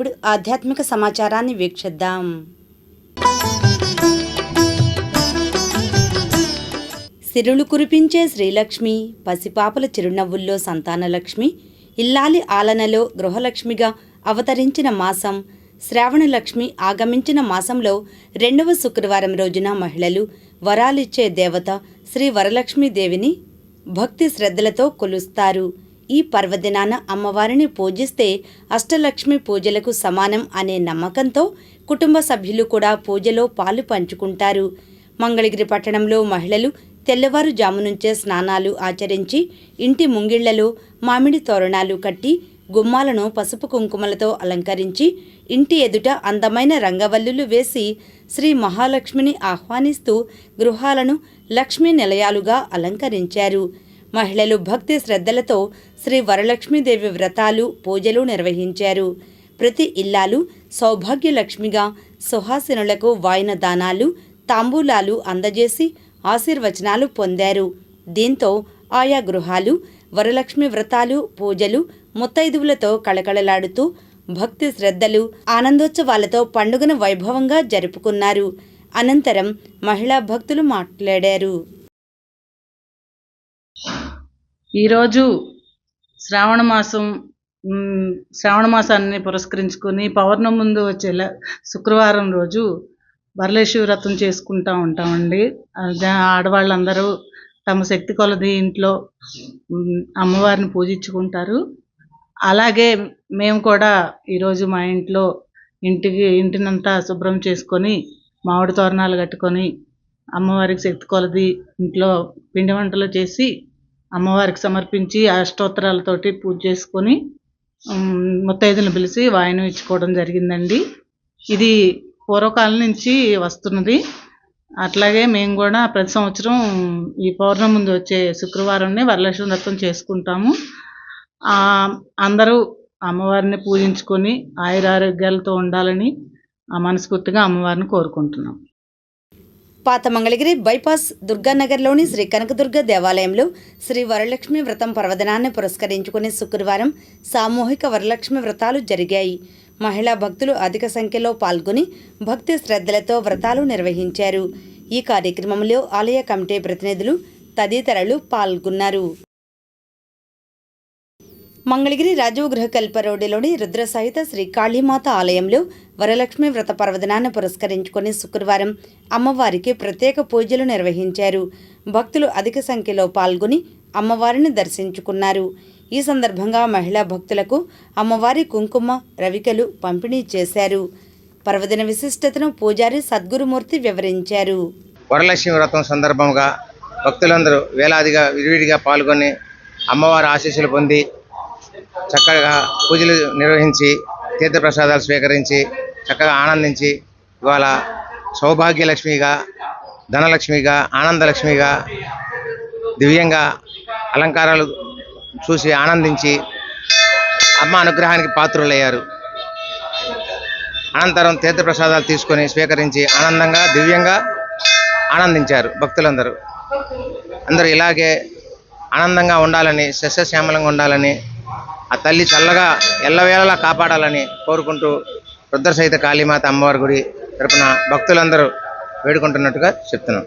ఇప్పుడు ఆధ్యాత్మిక సమాచారాన్ని వీక్షిద్దాం. సిరులు కురిపించే శ్రీలక్ష్మి పసిపాపల చిరునవ్వుల్లో సంతానలక్ష్మి ఇల్లాలి ఆలనలో గృహలక్ష్మిగా అవతరించిన మాసం శ్రావణలక్ష్మి ఆగమించిన మాసంలో రెండవ శుక్రవారం రోజున మహిళలు వరాలిచ్చే దేవత శ్రీ వరలక్ష్మీదేవిని భక్తి శ్రద్ధలతో కొలుస్తారు. ఈ పర్వదినాన అమ్మవారిని పూజిస్తే అష్టలక్ష్మి పూజలకు సమానం అనే నమ్మకంతో కుటుంబ సభ్యులు కూడా పూజలో పాలు పంచుకుంటారు. మంగళగిరి పట్టణంలో మహిళలు తెల్లవారుజాము నుంచే స్నానాలు ఆచరించి ఇంటి ముంగిళ్ళలో మామిడి తోరణాలు కట్టి గుమ్మాలను పసుపు కుంకుమలతో అలంకరించి ఇంటి ఎదుట అందమైన రంగవల్లులు వేసి శ్రీ మహాలక్ష్మిని ఆహ్వానిస్తూ గృహాలను లక్ష్మీ నిలయాలుగా అలంకరించారు. మహిళలు భక్తి శ్రద్ధలతో శ్రీ వరలక్ష్మీదేవి వ్రతాలు పూజలు నిర్వహించారు. ప్రతి ఇల్లాలు సౌభాగ్యలక్ష్మిగా సుహాసినులకు వాయిన దానాలు తాంబూలాలు అందజేసి ఆశీర్వచనాలు పొందారు. దీంతో ఆయా గృహాలు వరలక్ష్మి వ్రతాలు పూజలు ముత్తైదువులతో కళకళలాడుతూ భక్తి శ్రద్ధలు ఆనందోత్సవాలతో పండుగను వైభవంగా జరుపుకున్నారు. అనంతరం మహిళా భక్తులు మాట్లాడారు. ఈరోజు శ్రావణ మాసం శ్రావణ మాసాన్ని పురస్కరించుకొని పౌర్ణమి ముందు వచ్చే శుక్రవారం రోజు వరలక్ష్మి వ్రతం చేసుకుంటూ ఉంటామండి. ఆడవాళ్ళందరూ తమ శక్తి కొలది ఇంట్లో అమ్మవారిని పూజించుకుంటారు. అలాగే మేము కూడా ఈరోజు మా ఇంట్లో ఇంటికి ఇంటినంతా శుభ్రం చేసుకొని మామిడి తోరణాలు కట్టుకొని అమ్మవారికి శక్తి కొలది ఇంట్లో పిండి వంటలు చేసి అమ్మవారికి సమర్పించి అష్టోత్తరాలతోటి పూజ చేసుకొని ముత్తైదులను పిలిచి వాయనం ఇచ్చుకోవడం జరిగిందండి. ఇది పూర్వకాలం నుంచి వస్తున్నది. అట్లాగే మేము కూడా ప్రతి సంవత్సరం ఈ పౌర్ణమి ముందు వచ్చే శుక్రవారంనే వరలక్ష్మి వ్రతం చేసుకుంటాము. అందరూ అమ్మవారిని పూజించుకొని ఆయురారోగ్యాలతో ఉండాలని ఆ మనస్ఫూర్తిగా అమ్మవారిని కోరుకుంటున్నాం. పాత మంగళగిరి బైపాస్ దుర్గానగర్లోని శ్రీ కనకదుర్గ దేవాలయంలో శ్రీ వరలక్ష్మి వ్రతం పర్వదినాన్ని పురస్కరించుకుని శుక్రవారం సామూహిక వరలక్ష్మి వ్రతాలు జరిగాయి. మహిళా భక్తులు అధిక సంఖ్యలో పాల్గొని భక్తి శ్రద్ధలతో వ్రతాలు నిర్వహించారు. ఈ కార్యక్రమంలో ఆలయ కమిటీ ప్రతినిధులు తదితరులు పాల్గొన్నారు. మంగళగిరి రాజీవ్ గృహకల్ప రోడ్డులోని రుద్రసహిత శ్రీ కాళీమాత ఆలయంలో వరలక్ష్మి వ్రత పర్వదినాన్ని పురస్కరించుకొని శుక్రవారం అమ్మవారికి ప్రత్యేక పూజలు నిర్వహించారు. భక్తులు అధిక సంఖ్యలో పాల్గొని అమ్మవారిని దర్శించుకున్నారు. ఈ సందర్భంగా మహిళా భక్తులకు అమ్మవారి కుంకుమ రవికలు పంపిణీ చేశారు. పర్వదిన విశిష్టతను పూజారి సద్గురుమూర్తి వివరించారు. వరలక్ష్మి వ్రతం సందర్భంగా భక్తులందరూ వేలాదిగా విడివిడిగా పాల్గొని అమ్మవారి ఆశీస్సులు పొంది చక్కగా పూజలు నిర్వహించి తీర్థప్రసాదాలు స్వీకరించి చక్కగా ఆనందించి ఇవాళ సౌభాగ్యలక్ష్మిగా ధనలక్ష్మిగా ఆనందలక్ష్మిగా దివ్యంగా అలంకారాలు చూసి ఆనందించి అమ్మ అనుగ్రహానికి పాత్రులయ్యారు. అనంతరం తీర్థప్రసాదాలు తీసుకొని స్వీకరించి ఆనందంగా దివ్యంగా ఆనందించారు భక్తులందరూ. అందరూ ఇలాగే ఆనందంగా ఉండాలని సస్యశ్యామలంగా ఉండాలని ఆ తల్లి చల్లగా ఎల్లవేళలా కాపాడాలని కోరుకుంటూ రుద్ర సహిత కాళీమాత అమ్మవారి గుడి తరపున భక్తులందరూ వేడుకుంటున్నట్టుగా చెప్తున్నాం.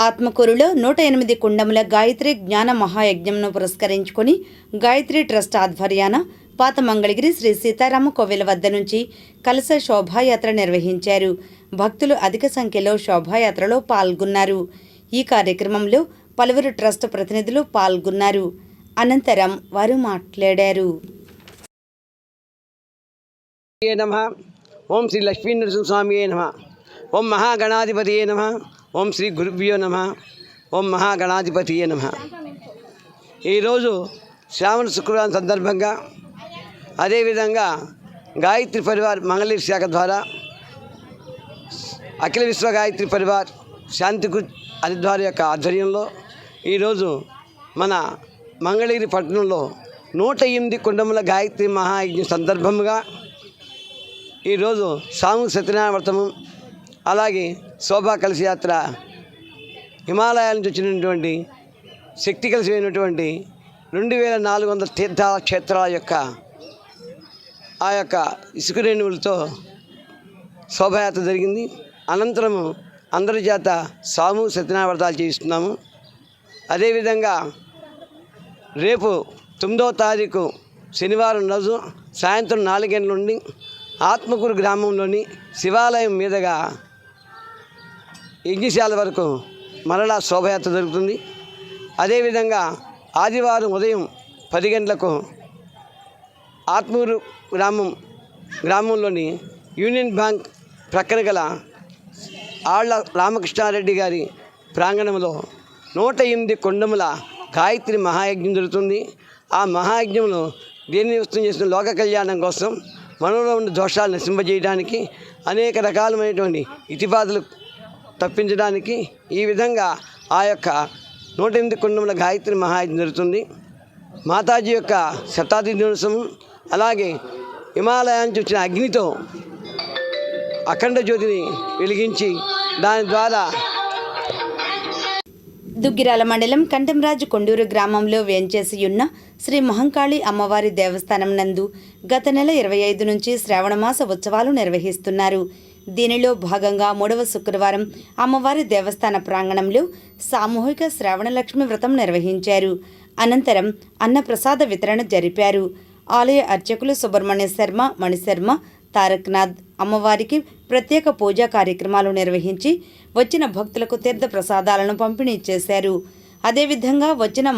ఆత్మకూరులో నూట ఎనిమిది కుండముల గాయత్రి జ్ఞాన మహాయజ్ఞంను పురస్కరించుకొని గాయత్రి ట్రస్ట్ ఆధ్వర్యాన పాత మంగళగిరి శ్రీ సీతారామ కోవెల వద్ద నుంచి కలశ శోభాయాత్ర నిర్వహించారు. భక్తులు అధిక సంఖ్యలో శోభాయాత్రలో పాల్గొన్నారు. ఈ కార్యక్రమంలో పలువురు ట్రస్ట్ ప్రతినిధులు పాల్గొన్నారు. అనంతరం వారు మాట్లాడారు. నమ. ఓం శ్రీ లక్ష్మీ నరసింహస్వామియే నమ. ఓం మహాగణాధిపతియే నమ. ఓం శ్రీ గురుభ్యో నమ. ఓం మహాగణాధిపతియే నమ. ఈరోజు శ్రావణ శుక్రవారం సందర్భంగా అదేవిధంగా గాయత్రి పరివార్ మంగళీర్ శాఖ ద్వారా అఖిల విశ్వ గాయత్రి పరివార్ శాంతికు హరిద్వార్ యొక్క ఆధ్వర్యంలో ఈరోజు మన మంగళగిరి పట్టణంలో నూట ఎనిమిది కుండముల గాయత్రి మహాయజ్ఞ సందర్భముగా ఈరోజు సాము సత్యనారాయణ వ్రతము అలాగే శోభా కలశ యాత్ర హిమాలయాల నుంచి వచ్చినటువంటి శక్తి కలిసిపోయినటువంటి రెండు వేల నాలుగు వందల తీర్థ క్షేత్రాల యొక్క ఆ యొక్క ఇసుక రేణువులతో శోభయాత్ర జరిగింది. అనంతరము అందరి చేత సాము సత్యనారాయణ వ్రతాలు చేయిస్తున్నాము. అదేవిధంగా రేపు తొమ్మిదవ తారీఖు శనివారం రోజు సాయంత్రం నాలుగు గంటల నుండి ఆత్మకూరు గ్రామంలోని శివాలయం మీదుగా యజ్ఞశాల వరకు మరలా శోభయాత్ర జరుగుతుంది. అదేవిధంగా ఆదివారం ఉదయం పది గంటలకు ఆత్మూరు గ్రామం గ్రామంలోని యూనియన్ బ్యాంక్ ప్రక్కన గల ఆళ్ళ రామకృష్ణారెడ్డి గారి ప్రాంగణంలో నూట ఎనిమిది కొండముల గాయత్రి మహాయజ్ఞం జరుగుతుంది. ఆ మహాయజ్ఞంలో దేని వ్యక్తం చేసిన లోక కళ్యాణం కోసం మనలో ఉన్న దోషాలు నశింపజేయడానికి అనేక రకాలమైనటువంటి ఇతిబాధలు తప్పించడానికి ఈ విధంగా ఆ యొక్క నూట ఎనిమిది కుండముల గాయత్రి మహాయజ్ఞం జరుగుతుంది. మాతాజీ యొక్క శతాబ్ది దినోత్సవం అలాగే హిమాలయానికి వచ్చిన అగ్నితో అఖండ జ్యోతిని వెలిగించి దాని ద్వారా దుగ్గిరాల మండలం కంటంరాజు కొండూరు గ్రామంలో వేంచేసి ఉన్న శ్రీ మహంకాళి అమ్మవారి దేవస్థానం నందు గత నెల ఇరవై ఐదు నుంచి శ్రావణమాస ఉత్సవాలు నిర్వహిస్తున్నారు. దీనిలో భాగంగా మూడవ శుక్రవారం అమ్మవారి దేవస్థాన ప్రాంగణంలో సామూహిక శ్రావణలక్ష్మి వ్రతం నిర్వహించారు. అనంతరం అన్నప్రసాద వితరణ జరిపారు. ఆలయ అర్చకులు సుబ్రహ్మణ్య శర్మ మణిశర్మ తారక్నాథ్ అమ్మవారికి ప్రత్యేక పూజా కార్యక్రమాలు నిర్వహించి వచ్చిన భక్తులకు తీర్థ ప్రసాదాలను పంపిణీ చేశారు. అదేవిధంగా వచ్చిన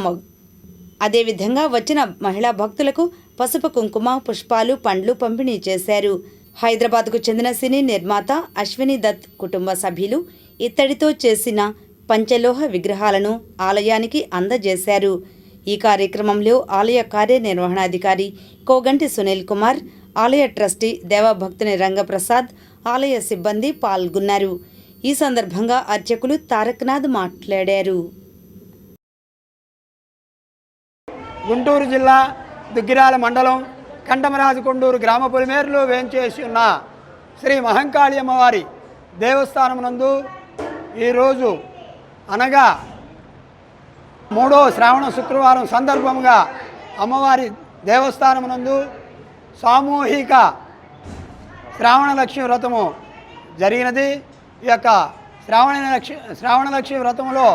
అదేవిధంగా వచ్చిన మహిళా భక్తులకు పసుపు కుంకుమ పుష్పాలు పండ్లు పంపిణీ చేశారు. హైదరాబాద్కు చెందిన సినీ నిర్మాత అశ్విని దత్ కుటుంబ సభ్యులు ఇత్తడితో చేసిన పంచలోహ విగ్రహాలను ఆలయానికి అందజేశారు. ఈ కార్యక్రమంలో ఆలయ కార్యనిర్వహణాధికారి కోగంటి సునీల్ కుమార్ ఆలయ ట్రస్టీ దేవభక్తుని రంగప్రసాద్ ఆలయ సిబ్బంది పాల్గొన్నారు. ఈ సందర్భంగా అర్చకులు తారక్నాథ్ మాట్లాడారు. గుంటూరు జిల్లా దుగ్గిరాల మండలం కంటమరాజు కొండూరు గ్రామ పొలిమేరులో వేంచేసి ఉన్న శ్రీ మహంకాళి అమ్మవారి దేవస్థానం నందు ఈరోజు అనగా మూడో శ్రావణ శుక్రవారం సందర్భంగా అమ్మవారి దేవస్థానం నందు సామూహిక శ్రావణ లక్ష్మి వ్రతము జరిగినది. ఈ యొక్క శ్రావణ లక్ష్మి శ్రావణ లక్ష్మి వ్రతంలో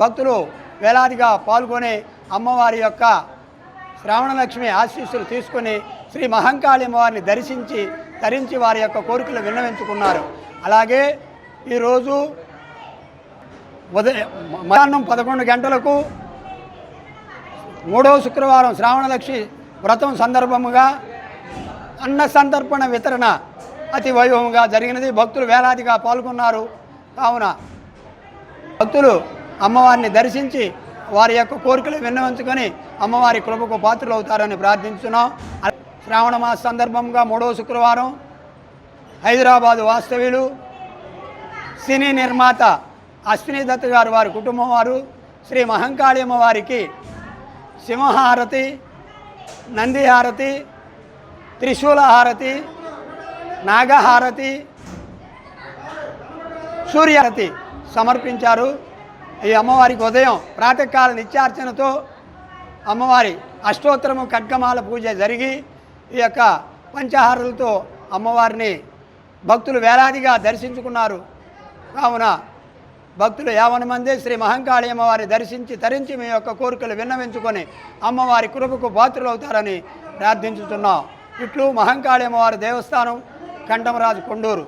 భక్తులు వేలాదిగా పాల్గొని అమ్మవారి యొక్క శ్రావణ లక్ష్మి ఆశీస్సులు తీసుకొని శ్రీ మహంకాళి అమ్మవారిని దర్శించి ధరించి వారి యొక్క కోరికలు విన్నవించుకున్నారు. అలాగే ఈరోజు ఉదయం మధ్యాహ్నం పదకొండు గంటలకు మూడవ శుక్రవారం శ్రావణలక్ష్మి వ్రతం సందర్భముగా అన్న సంతర్పణ వితరణ అతి వైభవంగా జరిగినది. భక్తులు వేలాదిగా పాల్గొన్నారు. కావున భక్తులు అమ్మవారిని దర్శించి వారి యొక్క కోరికలు విన్నవించుకొని అమ్మవారి కృపకు పాత్రలు అవుతారని ప్రార్థించున్నాం శ్రావణ మాస సందర్భంగా మూడవ శుక్రవారం హైదరాబాదు వాస్తవ్యులు సినీ నిర్మాత అశ్విని దత్ గారు వారి కుటుంబం వారు శ్రీ మహంకాళి అమ్మవారికి సింహహారతి నందిహారతి త్రిశూల హారతి నాగహారతి సూర్యహారతి సమర్పించారు. ఈ అమ్మవారికి ఉదయం ప్రాతకాల నిత్యార్చనతో అమ్మవారి అష్టోత్తరము ఖడ్గమాల పూజ జరిగి ఈ యొక్క పంచహారులతో అమ్మవారిని భక్తులు వేలాదిగా దర్శించుకున్నారు. కావున భక్తులు యావన మంది శ్రీ మహంకాళి అమ్మవారిని దర్శించి తరించి మీ యొక్క కోరికలు విన్నవించుకొని అమ్మవారి కృపకు పాత్రలు అవుతారని ప్రార్థించుతున్నాం ఇట్లు మహంకాళి అమ్మవారి దేవస్థానం కంఠమరాజు కొండూరు.